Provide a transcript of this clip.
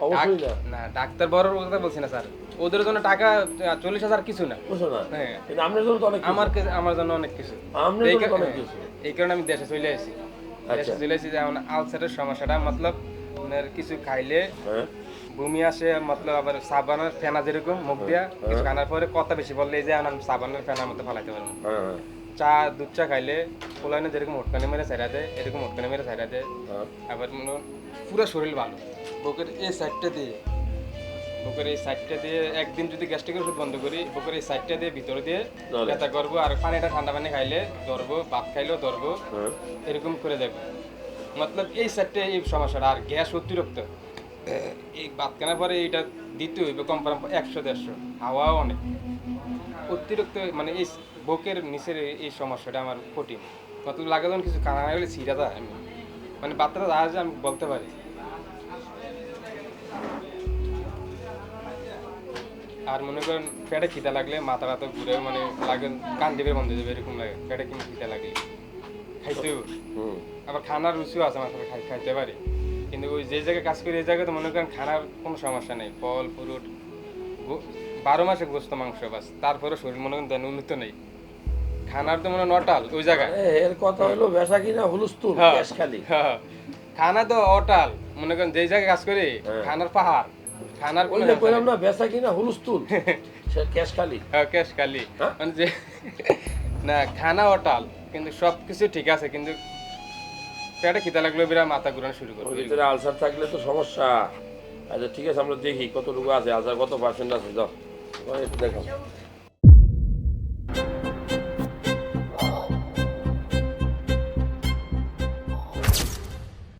অবশ্যই না। না ডাক্তার বড় কথা বলছি না স্যার। ওদের জন্য টাকা চল্লিশ হাজার কিছু না। হ্যাঁ। আপনার জন্য তো অনেক আমার আমার জন্য অনেক কিছু। আপনার এই জন্য অনেক হ্যাঁ, কিছু। এই কারণে আমি দেশে চলে আসি। আচ্ছা। দেশে চলে আসি যে আমার আলসারের সমস্যাটা মতলব আপনার কিছু খাইলে হ্যাঁ। বমি আসে মতলব আবার সাবানের ফেনা যেরকম মুখ দিয়া কিছু খানার পরে কথা বেশি বললে এই যে আমার সাবানের ফেনার মতো ফালাইতে পারব। হ্যাঁ হ্যাঁ, চা দুধ চা খাইলে পোলাইনে যেরকম হটকানি মেরে সাইডা দেয় এরকম হটকানি মেরে সাইডা দেয় হ্যাঁ। আবার মনে পুরো শরীর ভালো। বুকের এই সাইডটা দিয়ে বুকের এই সাইডটা দিয়ে একদিন যদি গ্যাস্ট্রিকের ওষুধ বন্ধ করি বুকের এই সাইডটা দিয়ে ভিতরে দিয়ে? ব্যথা করব আর পানিটা ঠান্ডা পানি খাইলে ধরবো ভাত খাইলেও ধরবো হ্যাঁ। এরকম করে দেখব। মতলব এই সাইডটা এই সমস্যাটা আর গ্যাস অতিরিক্ত। এই ভাত কেনার পরে এইটা দিতে হইবে কম একশো দেড়শো। হাওয়াও অনেক। অতিরিক্ত মানে এই বুকের নিচের এই- সমস্যাটা আমার কঠিন। মতলব লাগে যখন কিছু কানা গেলে ছিঁড়া যায় আমি। মানে বাচ্চারা যা আছে আমি বলতে পারি। আর মনে করেন পেটে খিদা লাগলে মাথা টাথা ঘুরে মানে লাগে কান দিবে বন্ধ হয়ে যাবে এরকম লাগে। পেটে কিন্তু খিদা লাগলে। খাইতে হবে। আবার খানার রুচিও আছে আমার সাথে খাই- খাইতে পারি। কিন্তু ওই যে জায়গায় কাজ করি এই জায়গায় তো মনে করেন খানার কোনো সমস্যা নেই। ফল ফ্রুট বারো মাসে গোস্ত মাংস বাস তারপরে শরীর মনে করেন উন্নত নেই। খানার তো মনে নটাল ওই জায়গায় এর কথা হলো বেচা কিনা হুলুস্তুল হ্যাঁ। খালি হ্যাঁ। খানা তো অটাল মনে করেন যেই জায়গায় কাজ করি হ্যাঁ। খানার পাহাড় খানার কোনো কইলাম না বেচা কিনা হুলুস্তুল ক্যাশ খালি হ্যাঁ, ক্যাশ খালি হ্যাঁ? মানে যে না খানা অটাল কিন্তু সব কিছু ঠিক আছে কিন্তু পেটে খিদা লাগলে বিরাট মাথা ঘুরানো শুরু করবে ভিতরে আলসার থাকলে তো সমস্যা আচ্ছা ঠিক আছে আমরা দেখি কতটুকু আছে আলসার কত পার্সেন্ট আছে যাও একটু দেখাও